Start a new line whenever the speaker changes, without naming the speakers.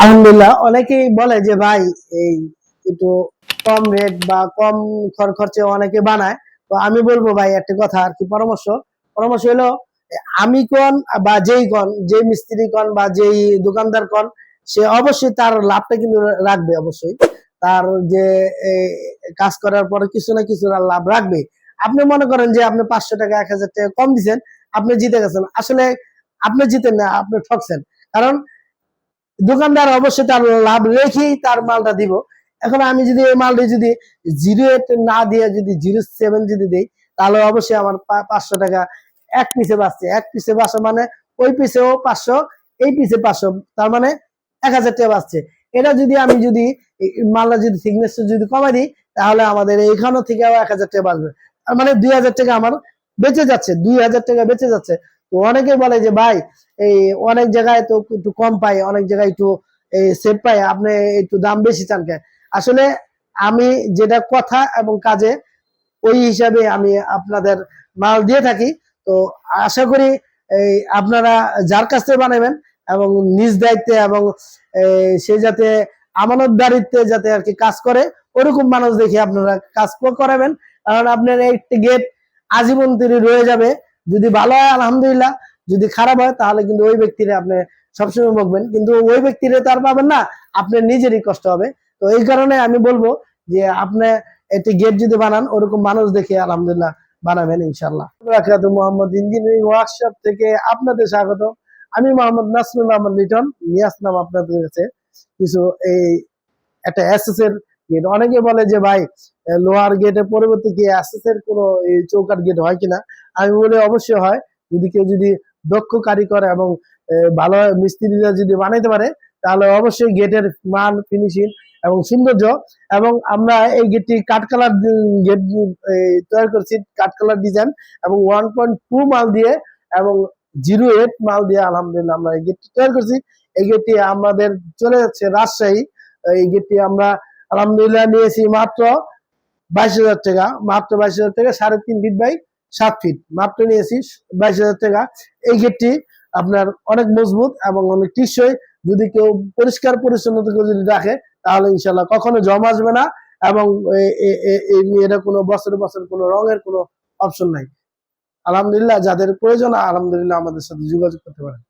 আলহামদুলিল্লাহ, অনেকেই বলে যে ভাই, এই একটু কম রেট বা কম খর খরচে অনেকে বানায়। তো আমি বলব ভাই, একটা কথা আর কি, পরামর্শ। পরামর্শ হলো, আমি কোন বা যেই কোন যে মিস্ত্রি কোন বা যেই দোকানদার কোন, সে অবশ্যই তার লাভটা কিন্তু রাখবে অবশ্যই। তার যে কাজ করার পরে কিছু না কিছু লাভ রাখবে। আপনি মনে করেন যে আপনি পাঁচশো টাকা, এক হাজার টাকা কম দিচ্ছেন আপনি জিতে গেছেন। আসলে আপনি জিতেন না, আপনি ঠকছেন। কারণ দোকানদার অবশ্যই তার লাভ রেখেই তার মালটা দিব। এখন আমি যদি এই মালটি যদি জিরো এইট না দিয়ে যদি জিরো সেভেন যদি দিই, তাহলে অবশ্যই আমার পাঁচশো টাকা এক পিসে বাঁচছে। এক পিসে বাঁচা মানে ওই পিসেও পাঁচশো, এই পিসে পাঁচশো, তার মানে এক হাজার টাকা বাঁচছে। এটা যদি আমি যদি মালটা যদি থিকনেস যদি কমাই দিই, তাহলে আমাদের এইখানেও থেকে এক হাজার টাকা বাঁচবে। মানে দুই হাজার টাকা আমার বেঁচে যাচ্ছে, দুই হাজার টাকা বেঁচে যাচ্ছে। অনেকে বলে যে, ভাই, এই অনেক জায়গায় তো একটু কম পাই, অনেক জায়গায় একটু সেভ পাই, আপনি একটু দাম বেশি চান কেন? আসলে আমি যেটা কথা এবং কাজে, ওই হিসাবে আমি আপনাদের মাল দিয়ে থাকি। তো আশা করি, এই আপনারা যার কাছ থেকে বানাবেন এবং নিজ দায়িত্বে এবং সে যাতে আমানতদারিত্বে যাতে আর কি কাজ করে, ওরকম মানুষ দেখে আপনারা কাজ করাবেন। কারণ আপনার একটি গেট আজীবন তিনি রয়ে যাবে। যদি ভালো হয়, আলহামদুলিল্লাহ। যদি খারাপ হয়, তাহলে কিন্তু ওই ব্যক্তিরে আপনি সবসময় বকবেন। কিন্তু ওই ব্যক্তিরে তো আর পাবেন না আপনার নিজেরই কষ্ট হবে। তো এই কারণে আমি বলব যে আপনি একটি গেট যদি বানান, ওরকম মানুষ দেখে আলহামদুলিল্লাহ বানাবেন ইনশাল্লাহ মোহাম্মদ ইঞ্জিনিয়ারিং ওয়ার্কশপ থেকে আপনাদের স্বাগত। আমি মোহাম্মদ নাসরুল আহমদ লিটন নিয়ে আসলাম আপনাদের কাছে। কিছু এই একটা এর গেট অনেকে বলে যে, ভাই লোহার গেটের পরিবর্তে কি এসএস এর কোনো চৌকাট গেট হয় কিনা? আমি বলি, অবশ্যই হয়। যদি কেউ যদি দক্ষ কারিগর এবং ভালো মিস্ত্রিরা যদি বানাইতে পারে, তাহলে অবশ্যই গেটের মান ফিনিশিং এবং সৌন্দর্য এবং আমরা এই গেটটি কাঠ কালার গেট তৈরি করছি কাঠ কালার ডিজাইন এবং ওয়ান পয়েন্ট টু মাল দিয়ে এবং জিরো এইট মাল দিয়ে আলহামদুলিল্লাহ আমরা এই গেটটি তৈরি করছি। এই গেটটি আমাদের চলে যাচ্ছে রাজশাহী। এই গেটটি আমরা আলহামদুলিল্লাহ নিয়েছি মাত্র বাইশ হাজার টাকা, মাত্র বাইশ হাজার টাকা, সাড়ে তিন ফিট বাই সাত ফিট মাত্র নিয়েছি বাইশ হাজার টাকা। এই গেটটি আপনার অনেক মজবুত এবং অনেক টিসই যদি কেউ পরিষ্কার পরিচ্ছন্নতা যদি রাখে, তাহলে ইনশাল্লাহ কখনো জমা আসবে না এবং এটা কোনো বছর বছর কোনো রঙের কোনো অপশন নাই। আলহামদুলিল্লাহ, যাদের প্রয়োজন, আলহামদুলিল্লাহ আমাদের সাথে যোগাযোগ করতে পারেন।